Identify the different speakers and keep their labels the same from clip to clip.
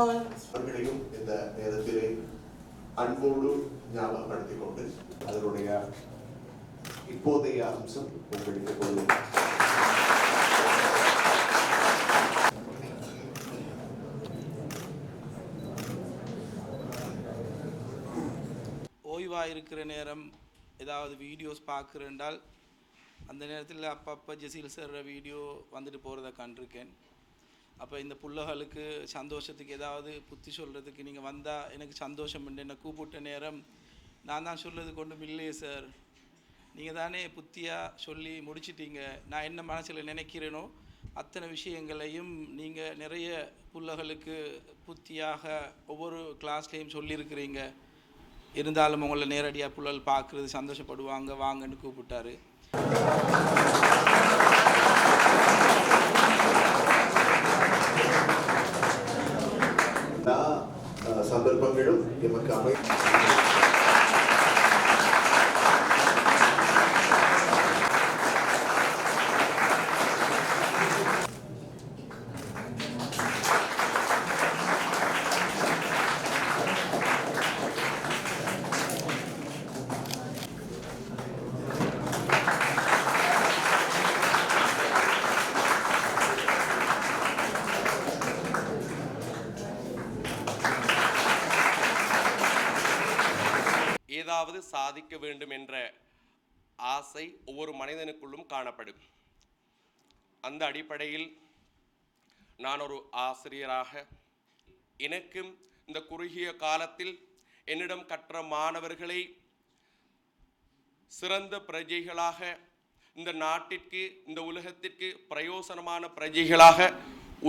Speaker 1: அவர்களையும் இந்த நேரத்திலே அன்போடு ஞாபகப்படுத்திக் கொண்டு அதனுடைய இப்போதைய அம்சம் உங்களுக்கு கொள்ளும்
Speaker 2: ஓய்வாக இருக்கிற நேரம் ஏதாவது வீடியோஸ் பார்க்குறேன்டால் அந்த நேரத்தில் அப்பப்போ ஜெசீல் சார் வீடியோ வந்துட்டு போகிறத கண்டிருக்கேன். அப்போ இந்த புள்ளகளுக்கு சந்தோஷத்துக்கு ஏதாவது புத்தி சொல்கிறதுக்கு நீங்கள் வந்தால் எனக்கு சந்தோஷம் உண்டு என்னை கூப்பிட்ட நேரம் நான் தான் சொல்கிறது கொண்டும் இல்லையே சார் நீங்கள் தானே புத்தியாக சொல்லி முடிச்சிட்டீங்க. நான் என்ன மனசில் நினைக்கிறேனோ அத்தனை விஷயங்களையும் நீங்கள் நிறைய புள்ளகளுக்கு புத்தியாக ஒவ்வொரு கிளாஸ்லேயும் சொல்லியிருக்கிறீங்க. இருந்தாலும் உங்களை நேரடியாக புள்ளல் பார்க்குறது சந்தோஷப்படுவாங்க வாங்கன்னு கூப்பிட்டாரு.
Speaker 1: संदर्भ मिलूँ
Speaker 3: ஏதாவது சாதிக்க வேண்டும் என்ற ஆசை ஒவ்வொரு மனிதனுக்குள்ளும் காணப்படும். அந்த அடிப்படையில் நான் ஒரு ஆசிரியராக எனக்கும் இந்த குறுகிய காலத்தில் என்னிடம் கற்ற மாணவர்களை சிறந்த பிரஜைகளாக இந்த நாட்டிற்கு இந்த உலகத்திற்கு பிரயோசனமான பிரஜைகளாக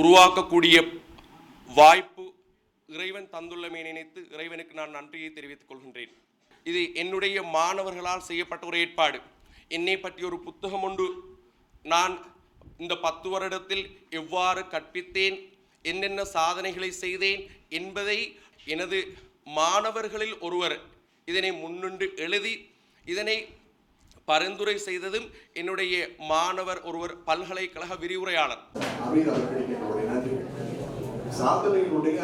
Speaker 3: உருவாக்கக்கூடிய வாய்ப்பு இறைவன் தந்துள்ளமை நினைத்து இறைவனுக்கு நான் நன்றியை தெரிவித்துக் கொள்கின்றேன். இது என்னுடைய மாணவர்களால் செய்யப்பட்ட ஒரு ஏற்பாடு. என்னை பற்றி ஒரு புத்தகம் உண்டு. நான் இந்த பத்து வருடத்தில் எவ்வாறு கற்பித்தேன் என்னென்ன சாதனைகளை செய்தேன் என்பதை எனது மாணவர்களில் ஒருவர் இதனை முன்னின்று எழுதி இதனை பரிந்துரை செய்ததும் என்னுடைய மாணவர் ஒருவர் பல்கலைக்கழக விரிவுரையாளர்.
Speaker 1: சாதனையினுடைய